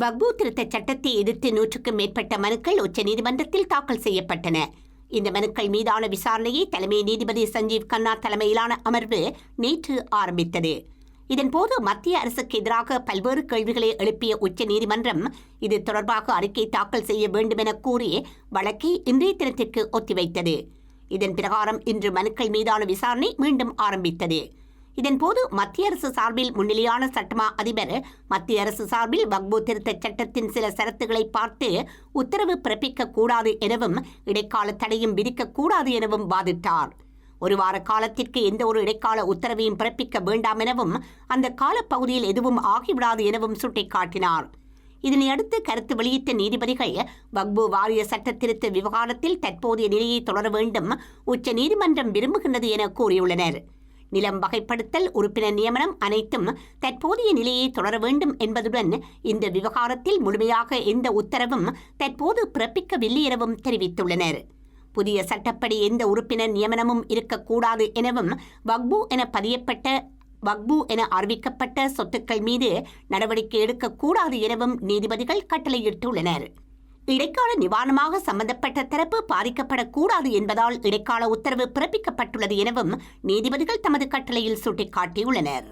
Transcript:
வக்பு திருத்த சட்டத்தை எதிர்த்து நூற்றுக்கும் மேற்பட்ட மனுக்கள் உச்சநீதிமன்றத்தில் தாக்கல் செய்யப்பட்டன. இந்த மனுக்கள் மீதான விசாரணையை தலைமை நீதிபதி சஞ்சீவ் கண்ணா தலைமையிலான அமர்வு நேற்று ஆரம்பித்தது. இதன்போது மத்திய அரசுக்கு எதிராக பல்வேறு கேள்விகளை எழுப்பிய உச்சநீதிமன்றம் இது தொடர்பாக அறிக்கை தாக்கல் செய்ய வேண்டும் என கூறி வழக்கை இன்றைய தினத்திற்கு ஒத்திவைத்தது. இதன் பிரகாரம் இன்று மனுக்கள் மீதான விசாரணை மீண்டும் ஆரம்பித்தது. இதன்போது மத்திய அரசு சார்பில் முன்னிலையான சட்டமா அதிபர் மத்திய அரசு சார்பில் வக்பு திருத்த சட்டத்தின் சில சரத்துகளை பார்த்து உத்தரவு பிறப்பிக்க கூடாது எனவும் இடைக்கால தடையும் விதிக்க கூடாது எனவும் வாதிட்டார். ஒரு வார காலத்திற்கு எந்த ஒரு இடைக்கால உத்தரவையும் பிறப்பிக்க வேண்டாம் எனவும் அந்த காலப்பகுதியில் எதுவும் ஆகிவிடாது எனவும் சுட்டிக்காட்டினார். இதனையடுத்து கருத்து வெளியிட்ட நீதிபதிகள் வக்பு வாரிய சட்ட திருத்த விவகாரத்தில் தற்போதைய நிலையை தொடர வேண்டும் உச்ச நீதிமன்றம் விரும்புகின்றது என கூறியுள்ளனர். நிலம் வகைப்படுத்தல் உறுப்பினர் நியமனம் அனைத்தும் தற்போதைய நிலையை தொடர வேண்டும் என்பதுடன் இந்த விவகாரத்தில் முழுமையாக எந்த உத்தரவும் தற்போது பிறப்பிக்கவில்லை எனவும் தெரிவித்துள்ளனர். புதிய சட்டப்படி எந்த உறுப்பினர் நியமனமும் இருக்கக்கூடாது எனவும் வக்பு என பதியப்பட்ட வக்பு என அறிவிக்கப்பட்ட சொத்துக்கள் மீது நடவடிக்கை எடுக்கக்கூடாது எனவும் நீதிபதிகள் கட்டளையிட்டுள்ளனர். இடைக்கால நிவாரணமாக சம்பந்தப்பட்ட தரப்பு பாதிக்கப்படக்கூடாது என்பதால் இடைக்கால உத்தரவு பிறப்பிக்கப்பட்டுள்ளது எனவும் நீதிபதிகள் தமது கட்டளையில் சுட்டிக்காட்டியுள்ளனர்.